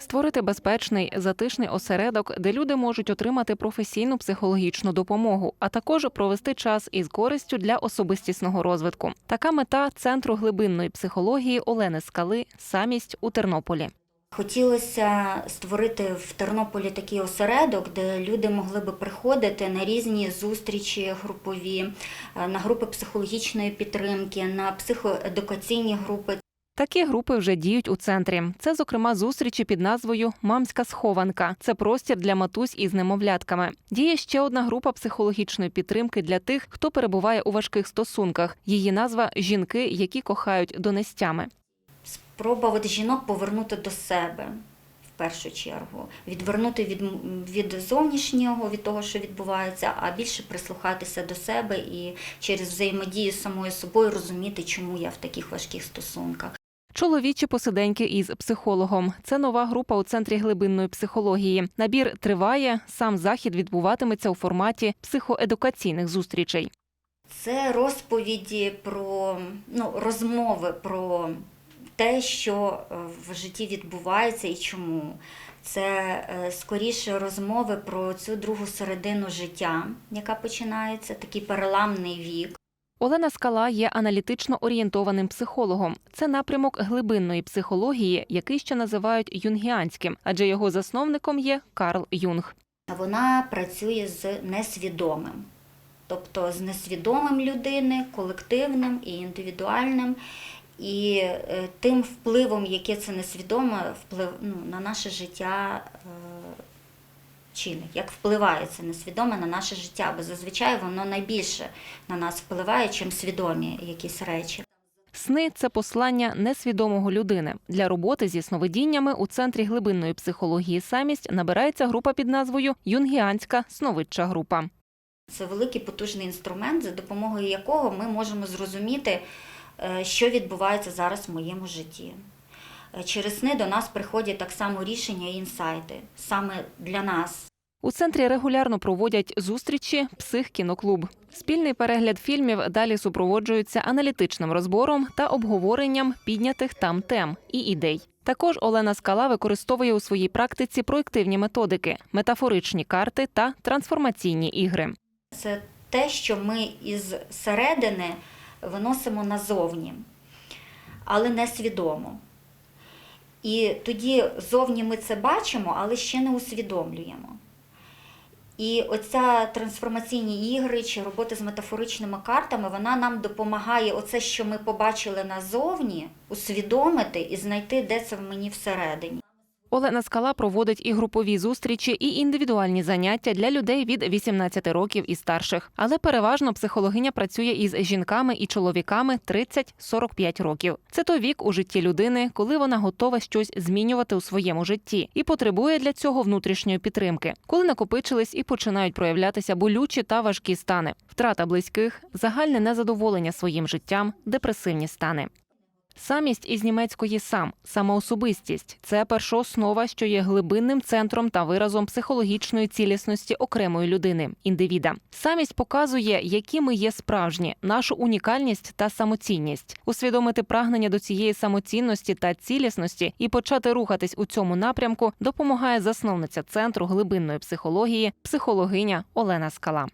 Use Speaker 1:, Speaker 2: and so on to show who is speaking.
Speaker 1: Створити безпечний затишний осередок, де люди можуть отримати професійну психологічну допомогу, а також провести час із користю для особистісного розвитку. Така мета центру глибинної психології Олени Скали самість у Тернополі.
Speaker 2: Хотілося створити в Тернополі такий осередок, де люди могли би приходити на різні зустрічі групові, е, на групи психологічної підтримки, на психоедукаційні групи.
Speaker 1: Такі групи вже діють у центрі. Це, зокрема, зустрічі під назвою Мамська схованка. Це простір для матусь із немовлятками. Діє ще одна група психологічної підтримки для тих, хто перебуває у важких стосунках. Її назва жінки, які кохають донестями.
Speaker 2: Спроба от жінок повернути до себе в першу чергу, відвернути від, від зовнішнього, від того, що відбувається, а більше прислухатися до себе і через взаємодію з самою собою розуміти, чому я в таких важких стосунках.
Speaker 1: Чоловічі посиденьки із психологом. Це нова група у центрі глибинної психології. Набір триває. Сам захід відбуватиметься у форматі психоедукаційних зустрічей.
Speaker 2: Це розповіді про ну, розмови про те, що е, в житті відбувається і чому. Це е, скоріше розмови про цю другу середину життя, яка починається, такий переламний вік.
Speaker 1: Олена Скала є аналітично орієнтованим психологом. Це напрямок глибинної психології, який ще називають юнгіанським, адже його засновником є Карл Юнг.
Speaker 2: Вона працює з несвідомим, тобто з несвідомим людини, колективним і індивідуальним. І е, тим впливом, яке це несвідоме, вплив ну, на наше життя чинить, як впливає це несвідоме на наше життя, бо зазвичай воно найбільше на нас впливає, чим свідомі якісь речі.
Speaker 1: Сни це послання несвідомого людини. Для роботи зі сновидіннями у центрі глибинної психології самість набирається група під назвою Юнгіанська сновидча група.
Speaker 2: Це великий потужний інструмент, за допомогою якого ми можемо зрозуміти, е, що відбувається зараз в моєму житті. Е, Через сни до нас приходять так само рішення і інсайти саме для нас.
Speaker 1: У центрі регулярно проводять зустрічі псих-кіноклуб. Спільний перегляд фільмів далі супроводжується аналітичним розбором та обговоренням піднятих там тем і ідей. Також Олена Скала використовує у своїй практиці проєктивні методики, метафоричні карти та трансформаційні ігри.
Speaker 2: Це те, що ми із середини виносимо назовні, але несвідомо. І тоді зовні ми це бачимо, але ще не усвідомлюємо. І оця трансформаційні ігри чи робота з метафоричними картами, вона нам допомагає оце, що ми побачили назовні, усвідомити і знайти, де це в мені всередині.
Speaker 1: Олена Скала проводить і групові зустрічі, і індивідуальні заняття для людей від 18 років і старших. Але переважно психологиня працює із жінками і чоловіками 30-45 років. Це той вік у житті людини, коли вона готова щось змінювати у своєму житті і потребує для цього внутрішньої підтримки, коли накопичились і починають проявлятися болючі та важкі стани, втрата близьких, загальне незадоволення своїм життям, депресивні стани. Самість із німецької сам самоособистість це першооснова, що є глибинним центром та виразом психологічної цілісності окремої людини, індивіда. Самість показує, які ми є справжні, нашу унікальність та самоцінність, усвідомити прагнення до цієї самоцінності та цілісності і почати рухатись у цьому напрямку допомагає засновниця центру глибинної психології, психологиня Олена Скала.